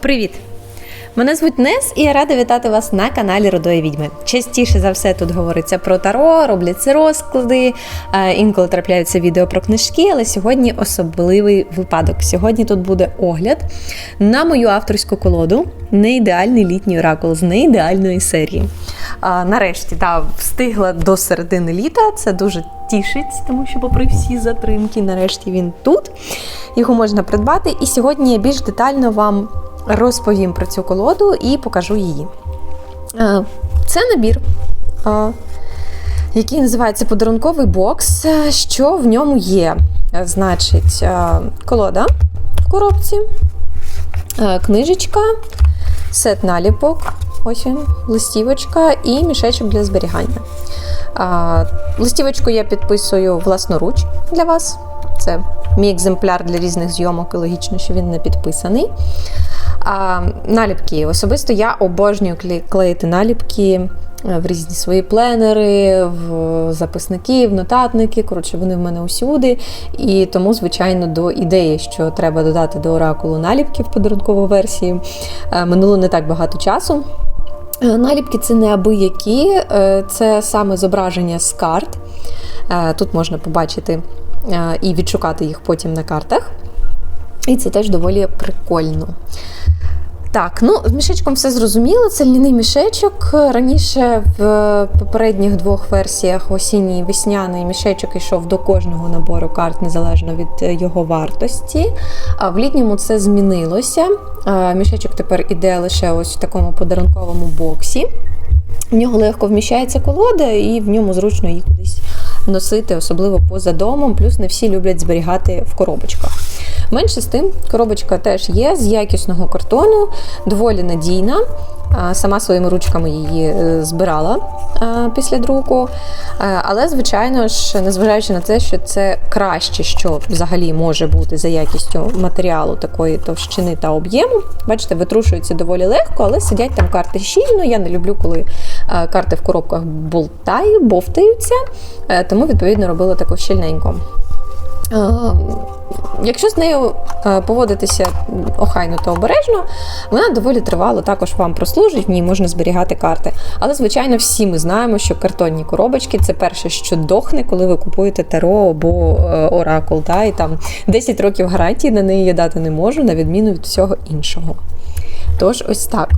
Привіт! Мене звуть Нес, і я рада вітати вас на каналі Родої Відьми. Частіше за все тут говориться про таро, робляться розклади, е, інколи трапляються відео про книжки, але сьогодні особливий випадок. Сьогодні тут буде огляд на мою авторську колоду неідеальний літній оракул з неідеальної серії. Нарешті да, встигла до середини літа. Це дуже тішить, тому що, попри всі затримки, нарешті він тут. Його можна придбати. І сьогодні я більш детально вам розповім про цю колоду і покажу її. Е, Це набір, е, який називається подарунковий бокс. Е, Що в ньому є? Значить, колода в коробці, книжечка, сет наліпок, ось він, листівочка і мішечок для зберігання. Листівочку я підписую власноруч для вас. Це мій екземпляр для різних зйомок, і логічно, що він не підписаний. А, Наліпки. Особисто я обожнюю кле- клеїти наліпки е, в різні свої пленери, в записники, в нотатники. Коротше, вони в мене усюди. І тому, звичайно, до ідеї, що треба додати до оракулу наліпки в подарункову версію, е, минуло не так багато часу. Е, Наліпки це неабиякі, це саме зображення з карт. Тут можна побачити і відшукати їх потім на картах. І це теж доволі прикольно. Так, ну з мішечком все зрозуміло. Це льняний мішечок. Раніше в попередніх двох версіях осінній весняний мішечок йшов до кожного набору карт незалежно від е, його вартості. А в літньому це змінилося. Мішечок тепер іде лише ось в такому подарунковому боксі. В нього легко вміщається колода, і в ньому зручно її кудись носити, особливо поза домом. Плюс не всі люблять зберігати в коробочках. Менше з тим, коробочка теж є з якісного картону, доволі надійна. Сама своїми ручками її е, збирала після друку. Але, звичайно ж, незважаючи на те, що це краще, що взагалі може бути за якістю матеріалу такої товщини та об'єму. Бачите, витрушується доволі легко, але сидять там карти щільно. Я не люблю, коли карти в коробках болтають, бовтаються, е, тому відповідно робила таку щільненько. Е, Якщо з нею е, поводитися охайно та обережно, вона доволі тривало також вам прослужить, в ній можна зберігати карти. Але, звичайно, всі ми знаємо, що картонні коробочки це перше, що дохне, коли ви купуєте таро або е, оракул. Та, і там 10 років гарантії на неї я дати не можу, на відміну від всього іншого. Тож, ось так.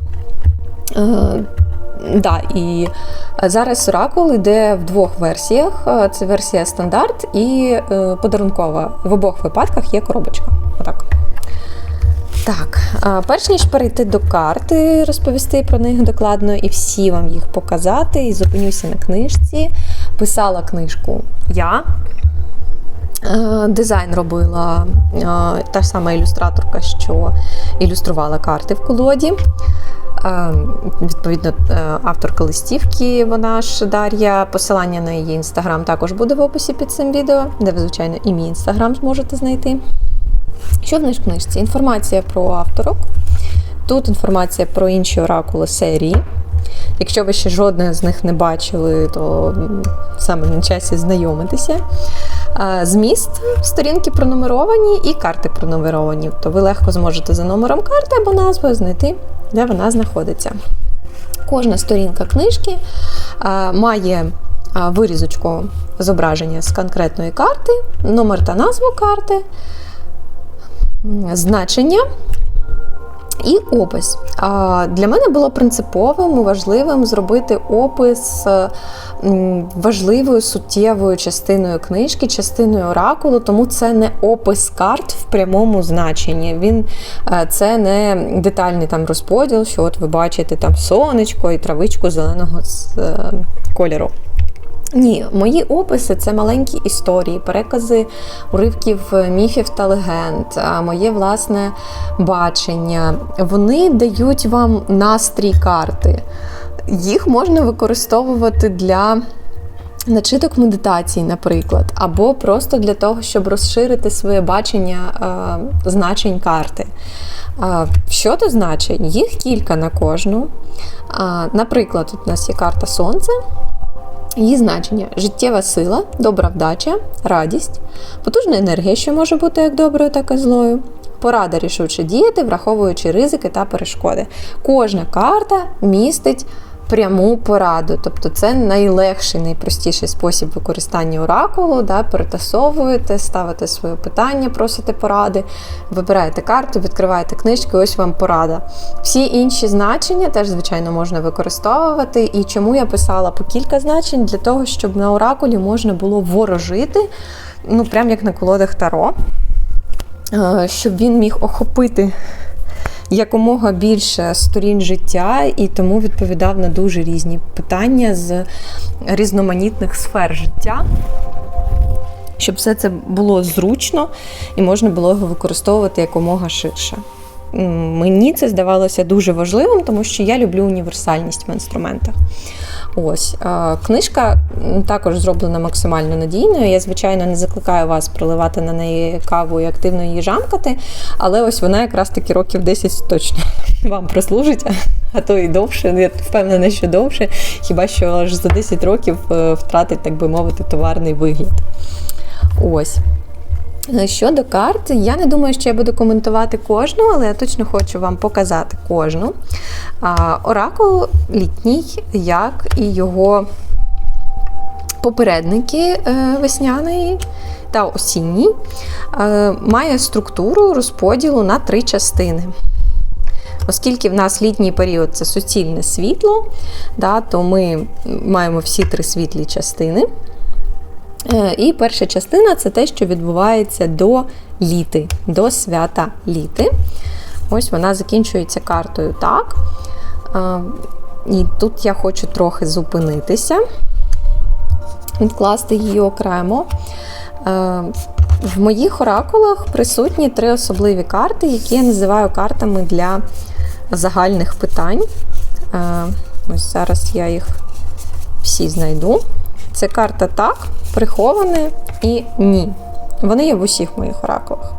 Е, Да, і зараз Оракул йде в двох версіях: це версія стандарт і е, подарункова. В обох випадках є коробочка. Отак. Так, перш ніж перейти до карти, розповісти про них докладно і всі вам їх показати, і зупинюся на книжці. Писала книжку я. Е, Дизайн робила е, та ж сама ілюстраторка, що ілюструвала карти в колоді. Відповідно, е, авторка листівки, вона ж Дар'я. Посилання на її інстаграм також буде в описі під цим відео, де ви, звичайно, і мій інстаграм зможете знайти. Що в нашій книжці? Інформація про авторок. Тут інформація про інші оракули серії. Якщо ви ще жодне з них не бачили, то саме на часі знайомитися. Е, Зміст сторінки пронумеровані і карти пронумеровані. То ви легко зможете за номером карти або назвою знайти, де вона знаходиться. Кожна сторінка книжки е, має е, вирізочку зображення з конкретної карти, номер та назву карти, значення і опис. Для мене було принциповим і важливим зробити опис е, важливою суттєвою частиною книжки, частиною оракулу, тому це не опис карт в прямому значенні. Він е, це не детальний там розподіл, що от ви бачите там сонечко і травичку зеленого е, кольору. Ні, мої описи це маленькі історії, перекази уривків е, міфів та легенд, моє власне бачення. Вони дають вам настрій карти. Їх можна використовувати для начиток медитацій, наприклад, або просто для того, щоб розширити своє бачення е, значень карти. Е, Щодо значень, їх кілька на кожну. А, Наприклад, тут у нас є карта Сонце. Її значення життєва сила, добра вдача, радість, потужна енергія, що може бути як доброю, так і злою, Порада рішуче діяти, враховуючи ризики та перешкоди. Кожна карта містить пряму пораду. Тобто це найлегший, найпростіший спосіб використання оракулу. Да, Перетасовуєте, ставите своє питання, просите поради, вибираєте карту, відкриваєте книжки, ось вам порада. Всі інші значення теж, звичайно, можна використовувати. І чому я писала по кілька значень? Для того, щоб на оракулі можна було ворожити, ну, прям як на колодах Таро, е, щоб він міг охопити якомога більше сторін життя і тому відповідав на дуже різні питання з різноманітних сфер життя. Щоб все це було зручно і можна було його використовувати якомога ширше. Мені це здавалося дуже важливим, тому що я люблю універсальність в інструментах. Ось книжка також зроблена максимально надійною. Я, звичайно, не закликаю вас проливати на неї каву і активно її жамкати, але ось вона якраз таки років 10 точно вам прослужить, а то і довше. Я впевнена, що довше, хіба що аж за 10 років е, втратить, так би мовити, товарний вигляд. Ось. Е, щодо карт, я не думаю, що я буду коментувати кожну, але я точно хочу вам показати кожну. Оракул літній, як і його попередники е, весняний та осінній, е, має структуру розподілу на три частини. Оскільки в нас літній період це суцільне світло, да, то ми маємо всі три світлі частини. Е, і перша частина це те, що відбувається до літи, до свята літи. Ось вона закінчується картою так. Е, і тут я хочу трохи зупинитися, відкласти її окремо. Е, в моїх оракулах присутні три особливі карти, які я називаю картами для загальних питань. Ось зараз я їх всі знайду. Це карта так, приховане і ні. Вони є в усіх моїх оракулах.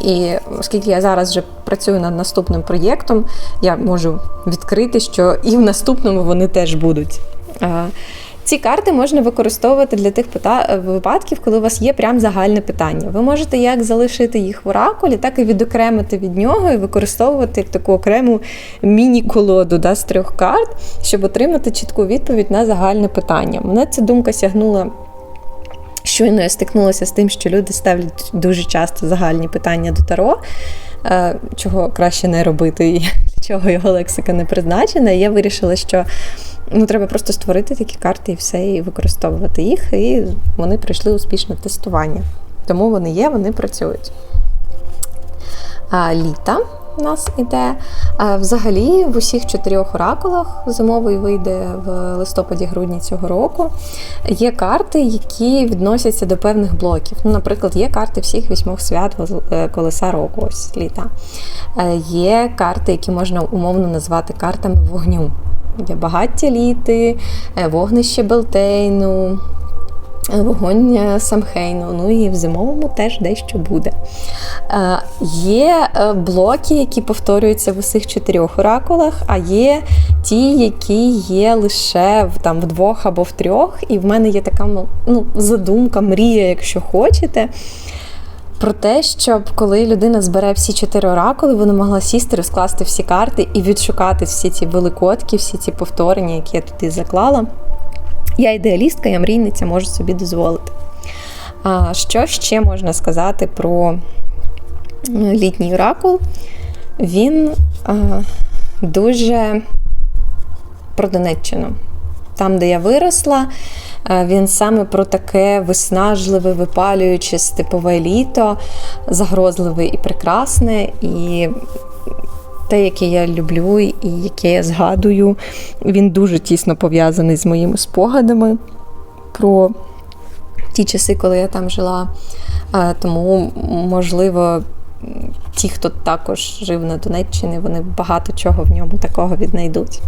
І оскільки я зараз вже працюю над наступним проєктом, я можу відкрити, що і в наступному вони теж будуть. Ці карти можна використовувати для тих випадків, коли у вас є прям загальне питання. Ви можете як залишити їх в оракулі, так і відокремити від нього і використовувати як таку окрему міні-колоду да, з трьох карт, щоб отримати чітку відповідь на загальне питання. Мене ця думка сягнула. Щойно я стикнулася з тим, що люди ставлять дуже часто загальні питання до Таро, е, чого краще не робити, і для чого його лексика не призначена. І я вирішила, що Ну, треба просто створити такі карти і все, і використовувати їх, і вони пройшли успішне тестування. Тому вони є, вони працюють. А, Літа у нас іде. Взагалі, в усіх чотирьох оракулах зимовий вийде в листопаді-грудні цього року. Є карти, які відносяться до певних блоків. Ну, Наприклад, є карти всіх вісьмох свят е, колеса року, ось літа. Е, є карти, які можна умовно назвати картами вогню. Є багаття літи, е, вогнище Белтейну, е, вогонь е, Самхейну, ну і в зимовому теж дещо буде. Є блоки, які повторюються в усіх чотирьох оракулах, а є ті, які є лише в, там, в двох або в трьох. І в мене є така ну, задумка, мрія, якщо хочете про те, щоб коли людина збере всі чотири оракули, вона могла сісти, розкласти всі карти і відшукати всі ці великодки, всі ці повторення, які я туди заклала. Я ідеалістка, я мрійниця, можу собі дозволити. А Що ще можна сказати про літній оракул? Він а, дуже про Донеччину. Там, де я виросла, він саме про таке виснажливе, випалююче степове літо, загрозливе і прекрасне. І те, яке я люблю і яке я згадую, він дуже тісно пов'язаний з моїми спогадами про ті часи, коли я там жила. Е, тому, можливо, ті, хто також жив на Донеччині, вони багато чого в ньому такого віднайдуть.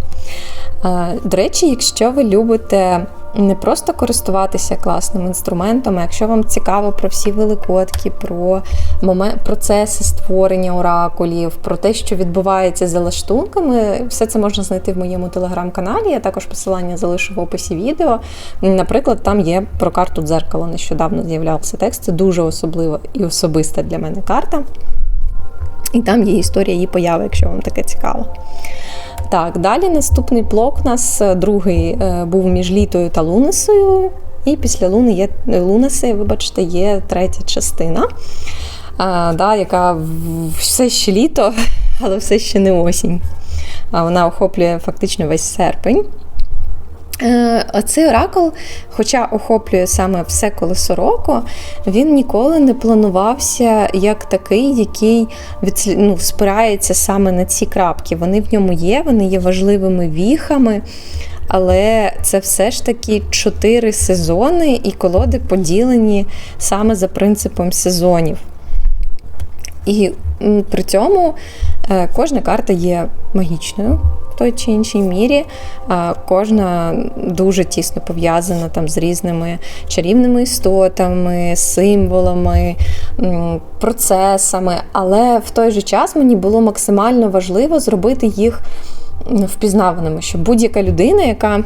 Е, до речі, якщо ви любите не просто користуватися класним інструментом, а якщо вам цікаво про всі великодки, про момент, процеси створення оракулів, про те, що відбувається за лаштунками, все це можна знайти в моєму телеграм-каналі. Я також посилання залишу в описі відео. Наприклад, там є про карту дзеркало. Нещодавно з'являвся текст. Це дуже особлива і особиста для мене карта. І там є історія її появи, якщо вам таке цікаво. Так, далі наступний блок у нас е, другий е, був між літою та лунесою. І після луни є лунеси, вибачте, є третя частина, а, да, яка все ще літо, але все ще не осінь. А вона охоплює фактично весь серпень. Е, Оцей оракул, хоча охоплює саме все колесо року, він ніколи не планувався як такий, який відслі- ну, спирається саме на ці крапки. Вони в ньому є, вони є важливими віхами, але це все ж таки чотири сезони, і колоди поділені саме за принципом сезонів. І при цьому е, кожна карта є магічною в той чи іншій мірі. Кожна дуже тісно пов'язана там з різними чарівними істотами, символами, процесами. Але в той же час мені було максимально важливо зробити їх впізнаваними, щоб будь-яка людина, яка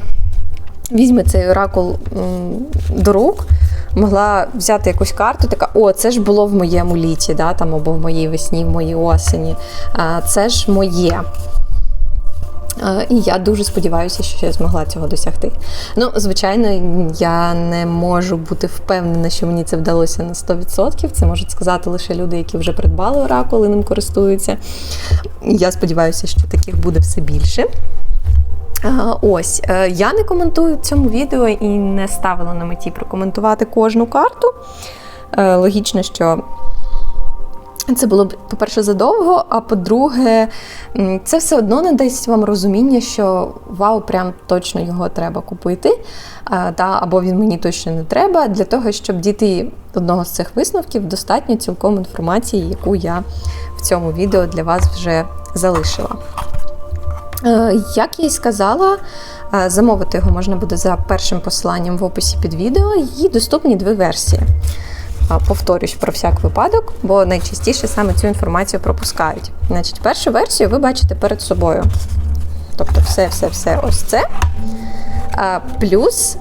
візьме цей оракул до рук, могла взяти якусь карту, така, о, це ж було в моєму літі, да, там, або в моїй весні, в моїй осені. А, Це ж моє. А, І я дуже сподіваюся, що я змогла цього досягти. Ну, звичайно, я не можу бути впевнена, що мені це вдалося на 100%. Це можуть сказати лише люди, які вже придбали оракул і ним користуються. Я сподіваюся, що таких буде все більше. Ось е, я не коментую в цьому відео і не ставила на меті прокоментувати кожну карту. Е, Логічно, що це було б, по-перше, задовго, а по-друге, це все одно не дасть вам розуміння, що вау, прям точно його треба купити, та, або він мені точно не треба. Для того, щоб дійти одного з цих висновків, достатньо цілком інформації, яку я в цьому відео для вас вже залишила. Е, Як я й сказала, е, замовити його можна буде за першим посиланням в описі під відео. Її доступні дві версії. Повторюсь про всяк випадок, бо найчастіше саме цю інформацію пропускають. Значить, першу версію ви бачите перед собою. Тобто, все, все, все ось це. Плюс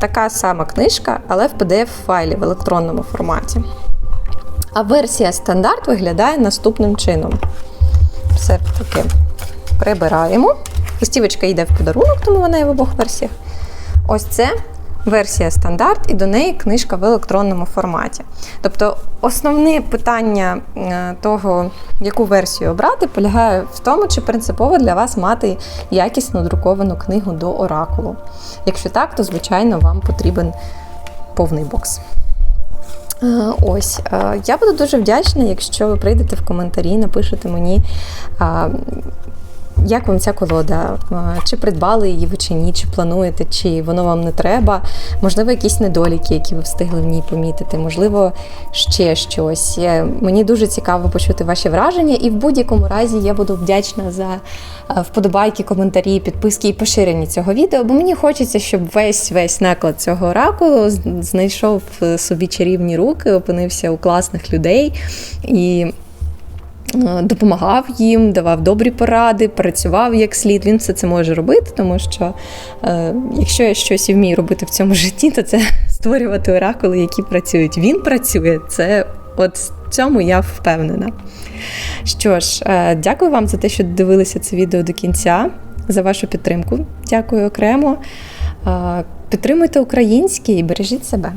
така сама книжка, але в PDF-файлі в електронному форматі. А версія стандарт виглядає наступним чином. Все таки прибираємо. Листівочка йде в подарунок, тому вона є в обох версіях. Ось це версія стандарт, і до неї книжка в електронному форматі. Тобто, основне питання е, того, яку версію обрати, полягає в тому, чи принципово для вас мати якісно друковану книгу до оракулу. Якщо так, то звичайно вам потрібен повний бокс. Е, Ось е, я буду дуже вдячна, якщо ви прийдете в коментарі, напишете мені, як вам ця колода, чи придбали її ви чи ні, чи плануєте, чи воно вам не треба. Можливо, якісь недоліки, які ви встигли в ній помітити, можливо, ще щось. Е, Мені дуже цікаво почути ваші враження, і в будь-якому разі я буду вдячна за е, вподобайки, коментарі, підписки і поширення цього відео, бо мені хочеться, щоб весь весь наклад цього оракулу знайшов е, собі чарівні руки, опинився у класних людей і. Е, Допомагав їм, давав добрі поради, працював як слід. Він все це може робити, тому що е, якщо я щось і вмію робити в цьому житті, то це створювати оракули, які працюють. Він працює. Це от в цьому я впевнена. Що ж, е, дякую вам за те, що дивилися це відео до кінця, за вашу підтримку. Дякую окремо. Підтримуйте українське і бережіть себе.